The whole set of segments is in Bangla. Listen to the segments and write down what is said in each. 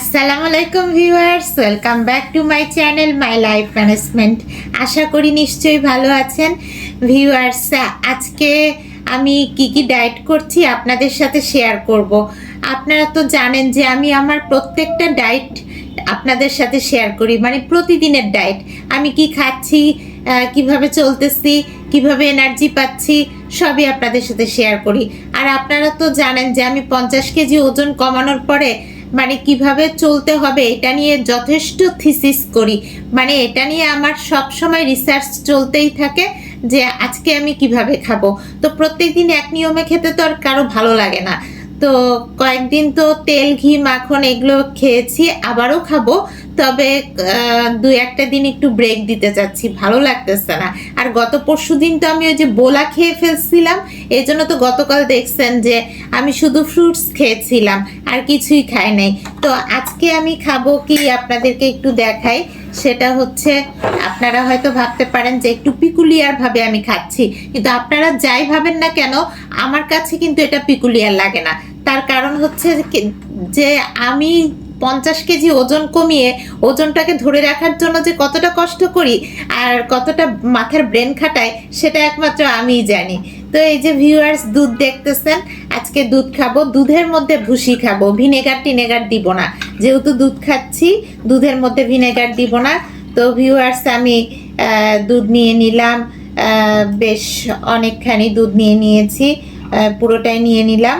আসসালামু আলাইকুম viewers welcome back to my channel my life management আশা করি নিশ্চয়ই ভালো আছেন। ভিউয়ার্স আজকে আমি কি কি ডায়েট করছি আপনাদের সাথে শেয়ার করব। আপনারা তো জানেন যে আমি আমার প্রত্যেকটা ডায়েট আপনাদের সাথে শেয়ার করি মানে প্রতিদিনের ডায়েট আমি কি খাচ্ছি কীভাবে চলতেছি, কীভাবে এনার্জি পাচ্ছি, সবই আপনাদের সাথে শেয়ার করি। আর আপনারা তো জানেন যে আমি পঞ্চাশ কেজি ওজন কমানোর পরে মানে কীভাবে চলতে হবে এটা নিয়ে যথেষ্ট থিসিস করি। মানে এটা নিয়ে আমার সব সময় রিসার্চ চলতেই থাকে যে আজকে আমি কীভাবে খাব। তো প্রত্যেকদিন এক নিয়মে খেতে তো আর কারও ভালো লাগে না। তো কয়েকদিন তো তেল, ঘি, মাখন এগুলো খেয়েছি, আবারও খাব। তবে দুই একটা দিন একটু ব্রেক দিতে চাচ্ছি, ভালো লাগতেছে না। আর গত পরশু দিন তো আমি ওই যে বোলা খেয়ে ফেলছিলাম, এই জন্য তো গতকাল দেখছেন যে আমি শুধু ফ্রুটস খেয়েছিলাম, আর কিছুই খাই নাই। তো আজকে আমি খাব কি আপনাদেরকে একটু দেখাই, সেটা হচ্ছে আপনারা হয়তো ভাবতে পারেন যে একটু পিকুলিয়ার ভাবে আমি খাচ্ছি, কিন্তু আপনারা যাই ভাবেন না কেন, আমার কাছে কিন্তু এটা পিকুলিয়ার লাগে না। তার কারণ হচ্ছে যে আমি পঞ্চাশ কেজি ওজন কমিয়ে ওজনটাকে ধরে রাখার জন্য যে কতটা কষ্ট করি আর কতটা মাথার ব্রেন খাটায়, সেটা একমাত্র আমিই জানি। তো এই যে ভিউয়ার্স দুধ দেখতেছেন, আজকে দুধ খাব, দুধের মধ্যে ভুসি খাব, ভিনেগার টিনেগার দিব না। যেহেতু দুধ খাচ্ছি, দুধের মধ্যে ভিনেগার দিব না। তো ভিউয়ার্স আমি দুধ নিয়ে নিলাম বেশ অনেকখানি দুধ নিয়ে নিয়েছি পুরোটাই নিয়ে নিলাম।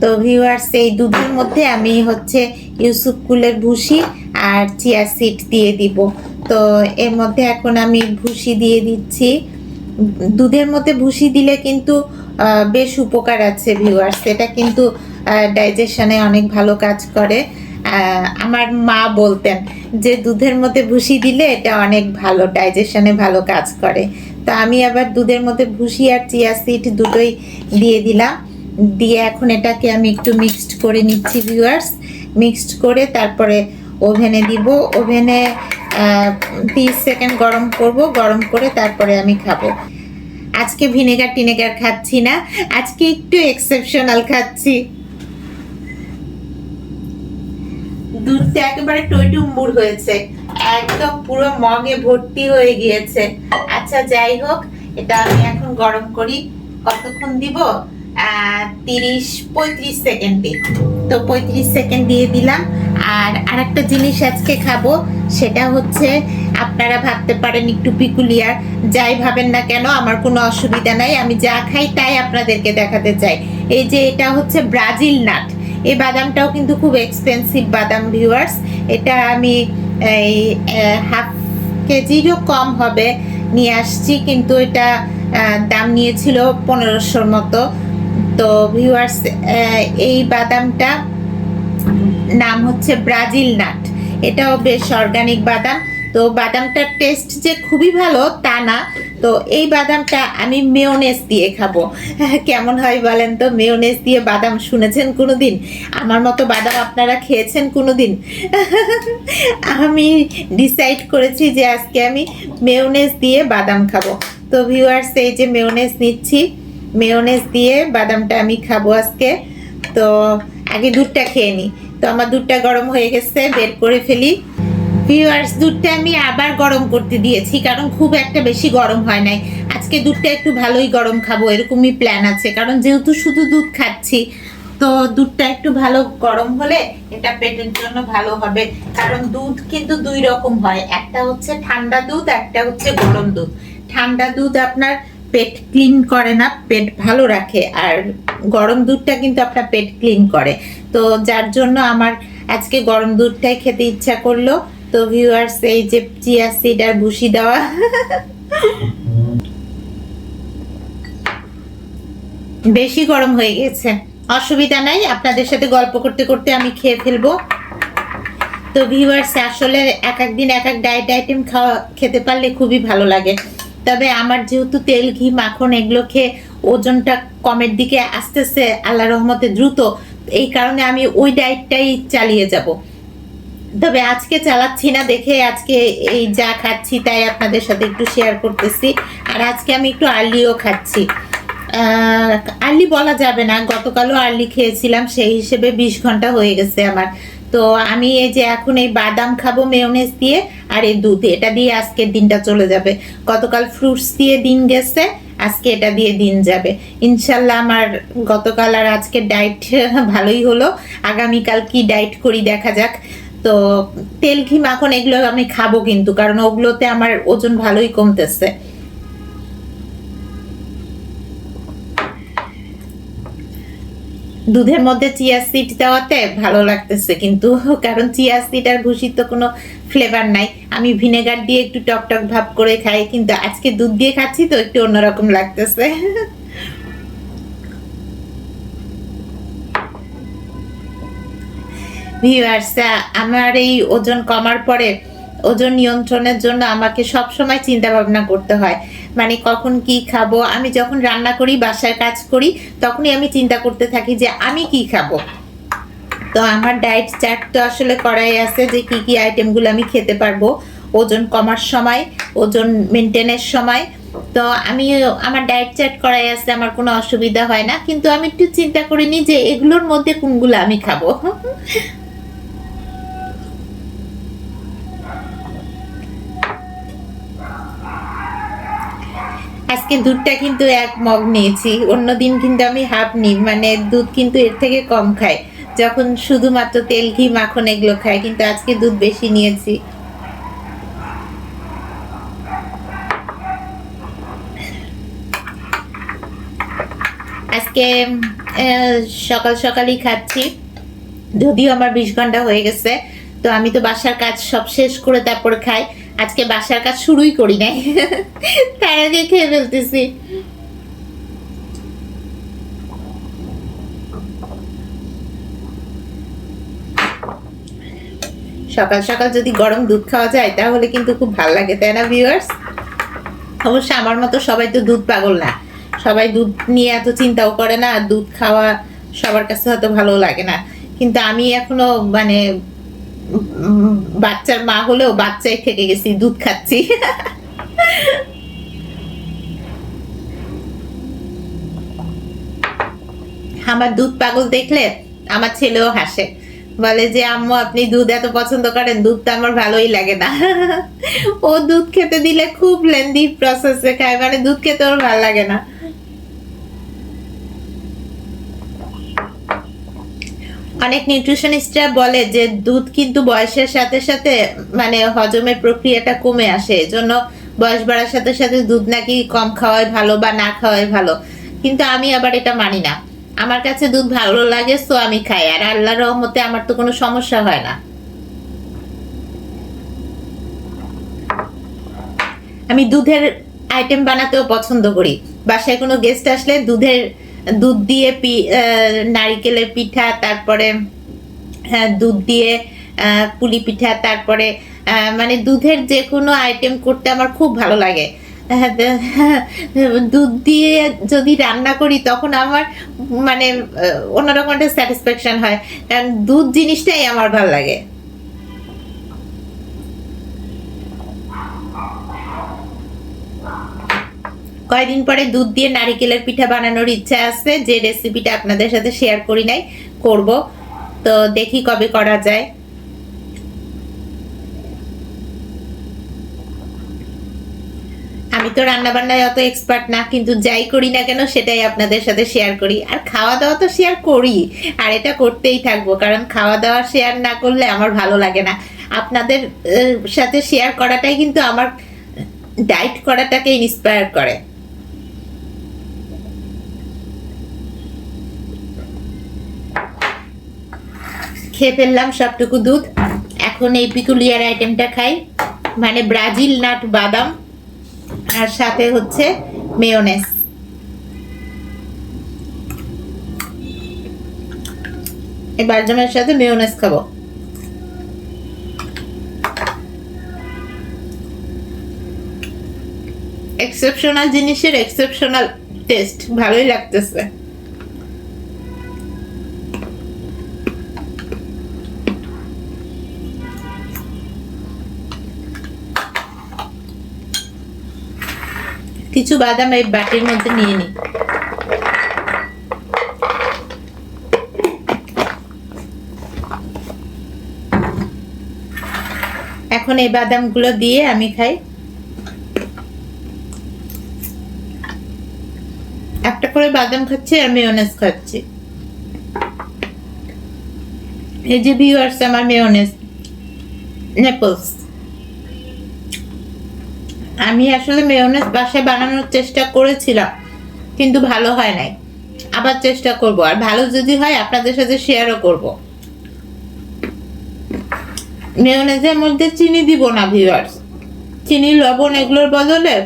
তো ভিউয়ার্স এই দুধের মধ্যে আমি হচ্ছে ইউসুফ কুলের ভুসি আর চিয়া সিড দিয়ে দিব। তো এর মধ্যে এখন আমি ভুসি দিয়ে দিচ্ছি। দুধের মধ্যে ভুসি দিলে কিন্তু বেশ উপকার আছে ভিউয়ার্স এটা কিন্তু ডাইজেশনে অনেক ভালো কাজ করে। আমার মা বলতেন যে দুধের মধ্যে ভুসি দিলে এটা অনেক ভালো ডাইজেশনে ভালো কাজ করে। তো আমি আবার দুধের মধ্যে ভুসি আর চিয়া সিড দুটোই দিয়ে দিলাম। দিয়ে এখন এটাকে আমি একটু মিক্সড করে নিচ্ছি ভিউয়ার্স মিক্সড করে তারপরে ওভেনে দিব। ওভেনে তিরিশ সেকেন্ড গরম করব। গরম করে তারপরে আমি খাব। আজকে ভিনেগার টিনেগার খাচ্ছি না। আজকে একটু এক্সেপশনাল খাচ্ছি। দুধটা একেবারে টইটুম্বুর হয়েছে। একদম পুরো মগে ভর্তি হয়ে গিয়েছে। আচ্ছা যাই হোক, এটা আমি এখন গরম করি। কতক্ষণ দিব? তিরিশ, পঁয়ত্রিশ সেকেন্ডে। তো পঁয়ত্রিশ সেকেন্ড দিয়ে দিলাম। আর আরেকটা জিনিস আজকে খাব, সেটা হচ্ছে আপনারা ভাবতে পারেন একটু পিকুলিয়ার। যাই ভাবেন না কেন, আমার কোনো অসুবিধা নাই, আমি যা খাই তাই আপনাদেরকে দেখাতে চাই। এই যে এটা হচ্ছে ব্রাজিল নাট। এই বাদামটাও কিন্তু খুব এক্সপেন্সিভ বাদাম ভিউয়ার্স এটা আমি এই হাফ কেজিরও কম হবে, নিয়ে আসছি, কিন্তু এটা দাম নিয়েছিল পনেরোশোর মতো। তো ভিউয়ার্স এই বাদামটা নাম হচ্ছে ব্রাজিল নাট। এটাও বেশ অর্গানিক বাদাম। তো বাদামটার টেস্ট যে খুবই ভালো, তা না। তো এই বাদামটা আমি মেয়োনেজ দিয়ে খাব। কেমন হয় বলেন তো? মেয়োনেজ দিয়ে বাদাম শুনেছেন কোনো দিন আমার মতো বাদাম আপনারা খেয়েছেন কোনো দিন আমি ডিসাইড করেছি যে আজকে আমি মেয়োনেজ দিয়ে বাদাম খাব। তো ভিউয়ার্স এই যে মেয়োনেজ নিচ্ছি। মেয়োনেজ দিয়ে বাদামটা আমি খাব আজকে। তো আগে দুধটা খেয়ে নিই তো আমার দুধটা গরম হয়ে গেছে, বের করে ফেলি। ভিউয়ার্স, দুধটা আমি আবার গরম করতে দিয়েছি, কারণ খুব একটা বেশি গরম হয় নাই। আজকে দুধটা একটু ভালোই গরম খাব, এরকমই প্ল্যান আছে। কারণ যেহেতু শুধু দুধ খাচ্ছি, তো দুধটা একটু ভালো গরম হলে এটা পেটের জন্য ভালো হবে। কারণ দুধ কিন্তু দুই রকম হয়, একটা হচ্ছে ঠান্ডা দুধ, একটা হচ্ছে গরম দুধ। ঠান্ডা দুধ আপনার পেট ক্লিন করে না, পেট ভালো রাখে। আর গরম দুধটা কিন্তু আপনার পেট ক্লিন করে। তো যার জন্য আমার আজকে গরম দুধটাই খেতে ইচ্ছা করল। তো ভিউয়ার্স এই যে চিয়া সিড আর ভুসি দেওয়া। বেশি গরম হয়ে গেছে। অসুবিধা নাই, আপনাদের সাথে গল্প করতে করতে আমি খেয়ে ফেলব। তো ভিউয়ার্স আসলে এক এক দিন এক এক ডায়েট আইটেম খাওয়া, খেতে পারলে খুবই ভালো লাগে। তবে আমার যেহেতু তেল, ঘি, মাখন এগুলো খেয়ে ওজনটা কমের দিকে আসতেছে আল্লাহ রহমতে দ্রুত, এই কারণে আমি ওই ডায়েটটাই চালিয়ে যাব। তবে আজকে চালাচ্ছি না দেখে আজকে এই যা খাচ্ছি তাই আপনাদের সাথে একটু শেয়ার করতেছি। আর আজকে আমি একটু আর্লিও খাচ্ছি। আর্লি বলা যাবে না, গতকালও আর্লি খেয়েছিলাম, সেই হিসেবে বিশ ঘণ্টা হয়ে গেছে আমার। তো আমি এই যে এখন এই বাদাম খাব মেয়নেজ দিয়ে আর এই দুধ, এটা দিয়ে আজকের দিনটা চলে যাবে। গতকাল ফ্রুটস দিয়ে দিন গেছে, আজকে এটা দিয়ে দিন যাবে। ইনশাল্লাহ আমার গতকাল আর আজকে ডায়েট ভালোই হলো। আগামীকাল কি ডায়েট করি দেখা যাক। তো তেল, ঘি, মাখন এগুলো আমি খাব কিন্তু, কারণ ওগুলোতে আমার ওজন ভালোই কমতেছে। দুধের মধ্যে চিয়া সিড দেওয়াতে ভালো লাগতেছে, কিন্তু কারণ চিয়া সিড আর ভুসির তো কোনো ফ্লেভার নাই। আমি ভিনেগার দিয়ে একটু টক টক ভাব করে খাই, কিন্তু আজকে দুধ দিয়ে খাচ্ছি তো একটু অন্যরকম লাগতেছে। ভিউয়ার্স আমার এই ওজন কমার পরে ওজন নিয়ন্ত্রণের জন্য আমাকে সব সময় চিন্তা ভাবনা করতে হয়। মানে কখন কি খাব? আমি যখন রান্না করি বাসায় কাজ করি, তখনই আমি চিন্তা করতে থাকি যে আমি কি খাব? তো আমার ডায়েট চার্ট তো আসলে করাই আছে যে কি কি আইটেমগুলো আমি খেতে পারব। ওজন কমার সময়, ওজন মেনটেনের সময়। তো আমি, আমার ডায়েট চার্ট করাই আছে, আমার কোনো অসুবিধা হয় না। কিন্তু আমি একটু চিন্তা করিনি যে এগুলোর মধ্যে কোনগুলো আমি খাব। আজকে দুধটা কিন্তু এক মগ নিয়েছি অন্যদিন কিন্তু আমি হাফ নিই মানে দুধ কিন্তু এর থেকে কম খাই। যখন শুধুমাত্র তেল, ঘি, মাখন এগুলো খাই, কিন্তু আজকে দুধ বেশি নিয়েছি। আজকে সকাল সকালই খাচ্ছি। যদিও আমার বিশ ঘণ্টা হয়ে গেছে, তো আমি তো বাসার কাজ সব শেষ করে তারপর খাই। আজকে বাসার কাজ শুরুই করি নাই। তার আগে খেয়ে ফেলতেছি। সকাল সকাল যদি গরম দুধ খাওয়া যায়, তাহলে কিন্তু খুব ভালো লাগে, তাই না ভিউয়ার্স অবশ্য আমার মতো সবাই তো দুধ পাগল না। সবাই দুধ নিয়ে এত চিন্তাও করে না দুধ খাওয়া সবার কাছে হয়তো ভালো লাগে না। কিন্তু আমি এখনও মানে বাচ্চার মা হলেও বাচ্চাই থেকে গেছি, দুধ খাচ্ছি। আমার দুধ পাগল দেখলে আমার ছেলেও হাসে। বলে যে, আম্মু, আপনি দুধ এত পছন্দ করেন, দুধ তো আমার ভালোই লাগে না। ও দুধ খেতে দিলে খুব লেন্দি প্রসেসে খায় মানে দুধ খেতে ওর ভালো লাগে না। অনেক নিউট্রিশনিস্টরা বলে যে দুধ কিন্তু বয়সের সাথে সাথে মানে হজমের প্রক্রিয়াটা কমে আসে। এজন্য বয়স বাড়ার সাথে সাথে দুধ নাকি কম খাওয়াই ভালো বা না খাওয়াই ভালো। কিন্তু আমি আবার এটা মানি না। আমার কাছে দুধ ভালো লাগে তো আমি খাই। আর আল্লাহর রহমতে আমার তো কোনো সমস্যা হয় না। আমি দুধের আইটেম বানাতেও পছন্দ করি। বাসায় কোনো গেস্ট আসলে দুধের দুধ দিয়ে পি নারিকেলের পিঠা, তারপরে দুধ দিয়ে পুলি পিঠা, তারপরে মানে দুধের যে কোনো আইটেম করতে আমার খুব ভালো লাগে। দুধ দিয়ে যদি রান্না করি, তখন আমার মানে অন্যরকম একটা স্যাটিসফ্যাকশন হয়। কারণ দুধ জিনিসটাই আমার ভালো লাগে। কয়দিন পরে দুধ দিয়ে নারিকেলের পিঠা বানানোর ইচ্ছা আছে, যে রেসিপিটা আপনাদের সাথে শেয়ার করি নাই, করব। তো দেখি কবে করা যায়। আমি তো রান্না বান্নায় অত এক্সপার্ট না, কিন্তু যাই করি না কেন সেটাই আপনাদের সাথে শেয়ার করি। আর খাওয়া দাওয়া তো শেয়ার করি, আর এটা করতেই থাকব, কারণ খাওয়া দাওয়া শেয়ার না করলে আমার ভালো লাগে না। আপনাদের সাথে শেয়ার করাটাই কিন্তু আমার ডায়েট করাটাকে ইন্সপায়ার করে। খেয়ে ফেললাম সবটুকু দুধ। এখন এই পিকুলিয়ার আইটেমটা খাই। মানে ব্রাজিল নাট বাদাম আর সাথে হচ্ছে মেয়োনেস এই বাদামের সাথে মেয়োনেস খাব। এক্সেপশনাল জিনিসের এক্সেপশনাল টেস্ট ভালোই লাগতেছে। কিছু বাদাম এই বাটির মধ্যে নিয়ে নিই এখন এই বাদামগুলো দিয়ে আমি খাই। একটা করে বাদাম খাচ্ছি, আর মেয়োনেজ খাচ্ছি। এই যে ভিউয়ার্স আমার মেয়োনেজ নেপলস। আমি আসলে মেয়োনেজ বাসায় বানানোর চেষ্টা করেছিলাম, কিন্তু ভালো হয় নাই। আবার চেষ্টা করব, আর ভালো যদি হয় আপনাদের সাথে শেয়ারও করব। মেয়োনেজের মধ্যে চিনি দিব না ভিউয়ার্স চিনি, লবণ এগুলোর বদলে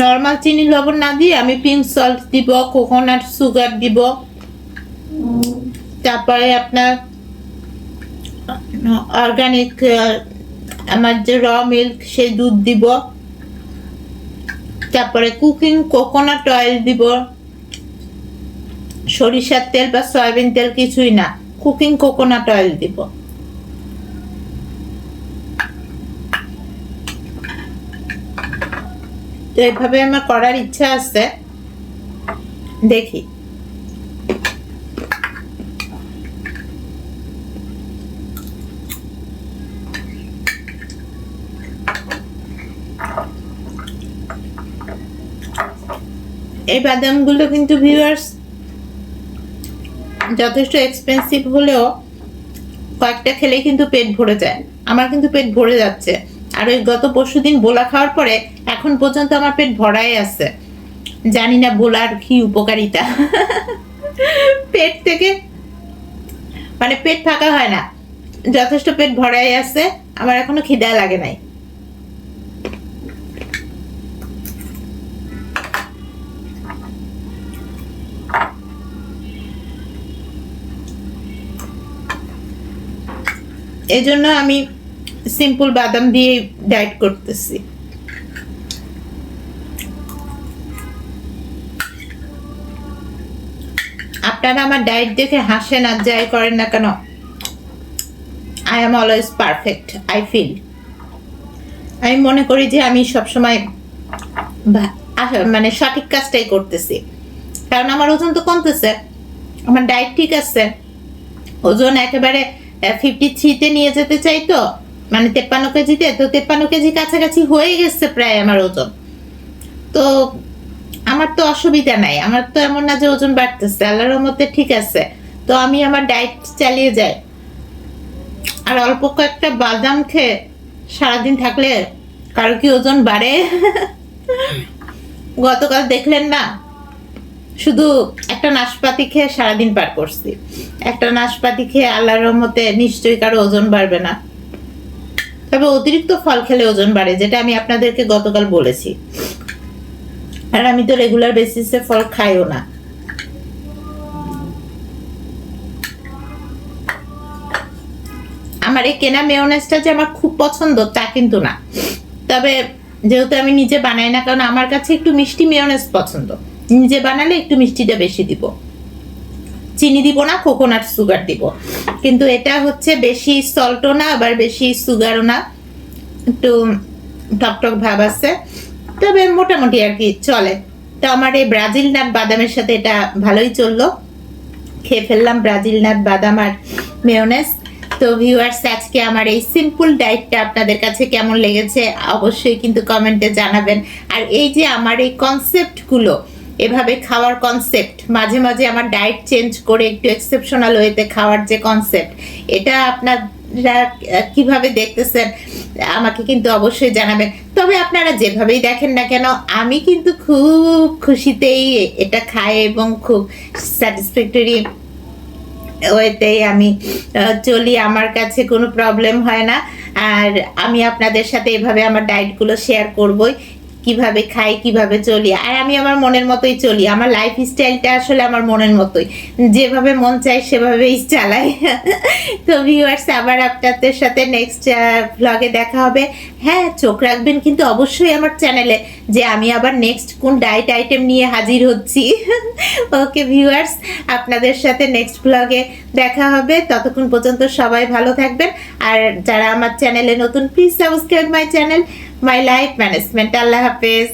নর্মাল চিনি, লবণ না দিয়ে আমি পিঙ্ক সল্ট দিব কোকোনাট সুগার দিব। তারপরে আপনার অর্গানিক আমার যে র মিল্ক সেই দুধ দিব। তারপরে কুকিং কোকোনাট অয়েল দিব। সরিষার তেল বা সয়াবিন তেল কিছুই না কুকিং কোকোনাট অয়েল দিব। তো এভাবে আমার করার ইচ্ছা আছে। দেখি। এই বাদামগুলো কিন্তু ভিউয়ার্স যথেষ্ট এক্সপেন্সিভ হলেও কয়েকটা খেলেই কিন্তু পেট ভরে যায়। আমার কিন্তু পেট ভরে যাচ্ছে। আর ওই গত পরশু দিন বোলা খাওয়ার পরে এখন পর্যন্ত আমার পেট ভরাই আছে। জানি না বোলার কি উপকারিতা। পেট থেকে মানে পেট ফাঁকা হয় না। যথেষ্ট পেট ভরাই আছে। আমার এখনও খিদা লাগে নাই। এই জন্য আমি সিম্পল বাদাম দিয়ে ডায়েট করতেছি। আপনারা আমার ডায়েট দেখে হাসেন আর যাই করেন না কেন I am always perfect I feel আমি মনে করি যে আমি সবসময় মানে সঠিক কাজটাই করতেছি। কারণ আমার ওজন তো কমতেছে, আমার ডায়েট ঠিক আছে, ওজন একেবারে ফিফটি থ্রিতে নিয়ে যেতে চাই তো? মানে তেপ্পান্ন কেজিতে তো? তেপ্পান্ন কেজি কাছাকাছি হয়ে গেছে প্রায় আমার ওজন। তো আমার তো অসুবিধা নাই। আমার তো এমন না যে ওজন বাড়তেছে। আল্লাহর মধ্যে ঠিক আছে। তো আমি আমার ডায়েট চালিয়ে যাই। আর অল্প কয়েকটা বাদাম খেয়ে সারাদিন থাকলে কারও কি ওজন বাড়ে? গতকাল দেখলেন না। শুধু একটা নাশপাতি খেয়ে সারাদিন পার করছি। একটা নাশপাতি খেয়ে আল্লাহর রহমতে নিশ্চয়ই কারও ওজন বাড়বে না। তবে অতিরিক্ত ফল খেলে ওজন বাড়ে, যেটা আমি আপনাদেরকে গতকাল বলেছি। আর আমি তো রেগুলার বেসিসে ফল খাইও না। আমার এই কেনা মেয়োনেজটা যে আমার খুব পছন্দ, তা কিন্তু না। তবে যেহেতু আমি নিজে বানাই না, কারণ আমার কাছে একটু মিষ্টি মেয়োনেজ পছন্দ। নিজে বানালে একটু মিষ্টিটা বেশি দিব। চিনি দিব না কোকোনাট সুগার দিব। কিন্তু এটা হচ্ছে বেশি সল্টও না, আবার বেশি সুগারও না। একটু টকটক ভাব আছে। তবে মোটামুটি আর কি চলে। তো আমার এই ব্রাজিল নাট বাদামের সাথে এটা ভালোই চলল। খেয়ে ফেললাম ব্রাজিল নাট বাদাম আর মেয়োনেজ তো ভিউয়ার্স আজকে আমার এই সিম্পল ডায়েটটা আপনাদের কাছে কেমন লেগেছে অবশ্যই কিন্তু কমেন্টে জানাবেন। আর এই যে আমার এই কনসেপ্টগুলো এভাবে খাওয়ার কনসেপ্ট মাঝে মাঝে আমার ডায়েট চেঞ্জ করে একটু এক্সেপশনাল ওয়েতে খাওয়ার যে কনসেপ্ট এটা আপনারা কীভাবে দেখতেছেন, আমাকে কিন্তু অবশ্যই জানাবেন। তবে আপনারা যেভাবেই দেখেন না কেন, আমি কিন্তু খুব খুশিতেই এটা খাই এবং খুব স্যাটিসফ্যাক্টরি ওয়েতেই আমি চলি। আমার কাছে কোনো প্রবলেম হয় না। আর আমি আপনাদের সাথে এভাবে আমার ডায়েটগুলো শেয়ার করবই। কীভাবে খাই, কীভাবে চলি, আর আমি আমার মনের মতোই চলি। আমার লাইফ স্টাইলটা আসলে আমার মনের মতোই। যেভাবে মন চাই সেভাবেই চালাই। তো ভিউয়ার্স আবার আপনাদের সাথে নেক্সট ব্লগে দেখা হবে। হ্যাঁ চোখ রাখবেন কিন্তু অবশ্যই আমার চ্যানেলে যে আমি আবার নেক্সট কোন ডায়েট আইটেম নিয়ে হাজির হচ্ছি। ওকে ভিউয়ার্স আপনাদের সাথে নেক্সট ব্লগে দেখা হবে। ততক্ষণ পর্যন্ত সবাই ভালো থাকবেন। আর যারা আমার চ্যানেলে নতুন please subscribe my channel my life management আল্লাহ হাফেজ